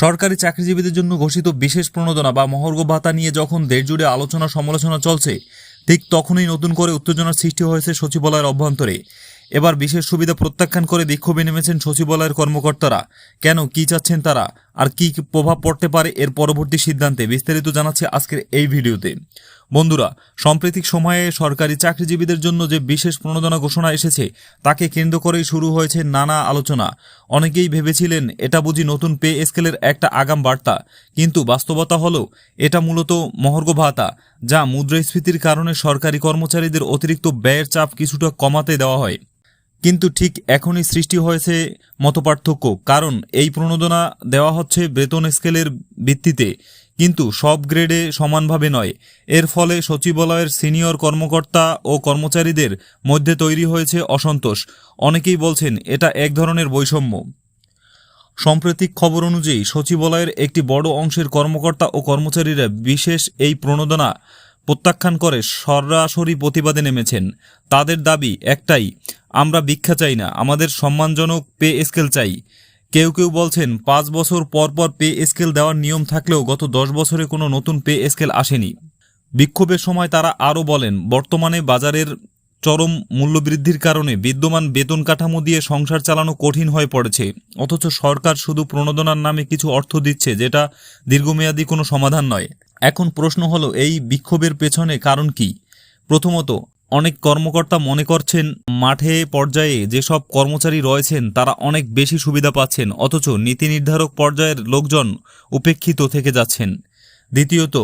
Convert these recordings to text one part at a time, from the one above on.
সরকারি চাকরিজীবীদের জন্য ঘোষিত বিশেষ প্রণোদনা বা মহর্ঘ ভাতা নিয়ে যখন দেশজুড়ে আলোচনা সমালোচনা চলছে, ঠিক তখনই নতুন করে উত্তেজনার সৃষ্টি হয়েছে সচিবালয়ের অভ্যন্তরে। এবার বিশেষ সুবিধা প্রত্যাখ্যান করে বিক্ষোভে নেমেছেন সচিবালয়ের কর্মকর্তারা। কেন, কি চাচ্ছেন তারা? আর কি কি প্রভাব পড়তে পারে এর পরবর্তী সিদ্ধান্তে বিস্তারিত জানাচ্ছে আজকের এই ভিডিওতে। বন্ধুরা, সাম্প্রতিক সময়ে সরকারি চাকরিজীবীদের জন্য যে বিশেষ প্রণোদনা ঘোষণা এসেছে, তাকে কেন্দ্র করেই শুরু হয়েছে নানা আলোচনা। অনেকেই ভেবেছিলেন এটা বুঝি নতুন পে স্কেলের একটা আগাম বার্তা, কিন্তু বাস্তবতা হলো, এটা মূলত মহর্ঘ ভাতা যা মুদ্রাস্ফীতির কারণে সরকারি কর্মচারীদের অতিরিক্ত ব্যয়ের চাপ কিছুটা কমাতে দেওয়া হয়। কিন্তু ঠিক এখনই সৃষ্টি হয়েছে মতপার্থক্য, কারণ এই প্রণোদনা দেওয়া হচ্ছে বেতন স্কেলের ভিত্তিতে। কিন্তু সব গ্রেডে সমানভাবে নয়। এর ফলে সচিবালয়ের সিনিয়র কর্মকর্তা ও কর্মচারীদের মধ্যে তৈরি হয়েছে অসন্তোষ। অনেকেই বলছেন, এটা এক ধরনের বৈষম্য। সাম্প্রতিক খবর অনুযায়ী, সচিবালয়ের একটি বড় অংশের কর্মকর্তা ও কর্মচারীরা বিশেষ এই প্রণোদনা প্রত্যাখ্যান করে সরাসরি প্রতিবাদে নেমেছেন। তাদের দাবি একটাই, আমরা ভিক্ষা চাই না, আমাদের সম্মানজনক পে স্কেল চাই। কেউ কেউ বলছেন, পাঁচ বছর পর পর পে স্কেল দেওয়ার নিয়ম থাকলেও গত দশ বছরে কোনো নতুন পে স্কেল আসেনি। বিক্ষোভের সময় তারা আরও বলেন, বর্তমানে বাজারের চরম মূল্যবৃদ্ধির কারণে বিদ্যমান বেতন কাঠামো দিয়ে সংসার চালানো কঠিন হয়ে পড়েছে। অথচ সরকার শুধু প্রণোদনার নামে কিছু অর্থ দিচ্ছে, যেটা দীর্ঘমেয়াদী কোনো সমাধান নয়। এখন প্রশ্ন হলো, এই বিক্ষোভের পেছনে কারণ কি? প্রথমত অনেক কর্মকর্তা মনে করছেন, মাঠে পর্যায়ে যেসব কর্মচারী রয়েছেন, তারা অনেক বেশি সুবিধা পাচ্ছেন, অথচ নীতি নির্ধারক পর্যায়ের লোকজন উপেক্ষিত থেকে যাচ্ছেন। দ্বিতীয়ত,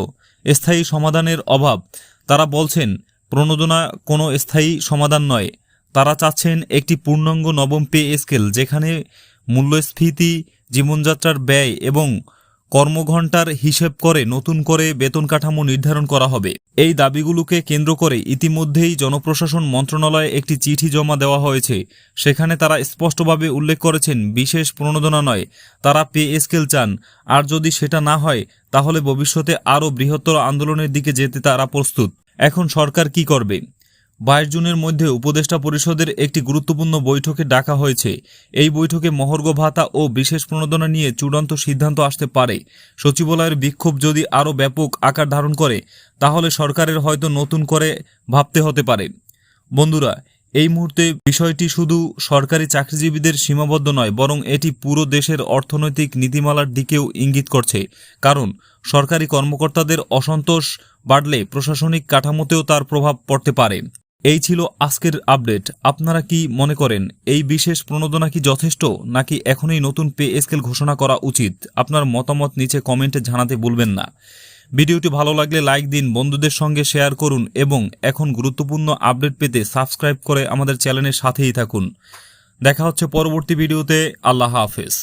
স্থায়ী সমাধানের অভাব। তারা বলছেন, প্রণোদনা কোনো স্থায়ী সমাধান নয়। তারা চাচ্ছেন একটি পূর্ণাঙ্গ নবম পে স্কেল, যেখানে মূল্যস্ফীতি, জীবনযাত্রার ব্যয় এবং কর্মঘণ্টার হিসেব করে নতুন করে বেতন কাঠামো নির্ধারণ করা হবে। এই দাবিগুলোকে কেন্দ্র করে ইতিমধ্যেই জনপ্রশাসন মন্ত্রণালয়ে একটি চিঠি জমা দেওয়া হয়েছে। সেখানে তারা স্পষ্টভাবে উল্লেখ করেছেন, বিশেষ প্রণোদনা নয়, তারা পে স্কেল চান। আর যদি সেটা না হয়, তাহলে ভবিষ্যতে আরও বৃহত্তর আন্দোলনের দিকে যেতে তারা প্রস্তুত। এখন সরকার কি করবে? বাইশ জুনের মধ্যে উপদেষ্টা পরিষদের একটি গুরুত্বপূর্ণ বৈঠকে ডাকা হয়েছে। এই বৈঠকে মহর্ঘ ভাতা ও বিশেষ প্রণোদনা নিয়ে চূড়ান্ত সিদ্ধান্ত আসতে পারে। সচিবালয়ের বিক্ষোভ যদি আরও ব্যাপক আকার ধারণ করে, তাহলে সরকারের হয়তো নতুন করে ভাবতে হতে পারে। বন্ধুরা, এই মুহূর্তে বিষয়টি শুধু সরকারি চাকরিজীবীদের সীমাবদ্ধ নয়, বরং এটি পুরো দেশের অর্থনৈতিক নীতিমালার দিকেও ইঙ্গিত করছে। কারণ, সরকারি কর্মকর্তাদের অসন্তোষ বাড়লে প্রশাসনিক কাঠামোতেও তার প্রভাব পড়তে পারে। এই ছিল আজকের আপডেট। আপনারা কি মনে করেন, এই বিশেষ প্রণোদনা কি যথেষ্ট, নাকি এখনই নতুন পে স্কেল ঘোষণা করা উচিত? আপনার মতামত নিচে কমেন্টে জানাতে ভুলবেন না। ভিডিওটি ভালো লাগলে লাইক দিন, বন্ধুদের সঙ্গে শেয়ার করুন, এবং এখন গুরুত্বপূর্ণ আপডেট পেতে সাবস্ক্রাইব করে আমাদের চ্যানেলের সাথেই থাকুন। দেখা হচ্ছে পরবর্তী ভিডিওতে। আল্লাহ হাফেজ।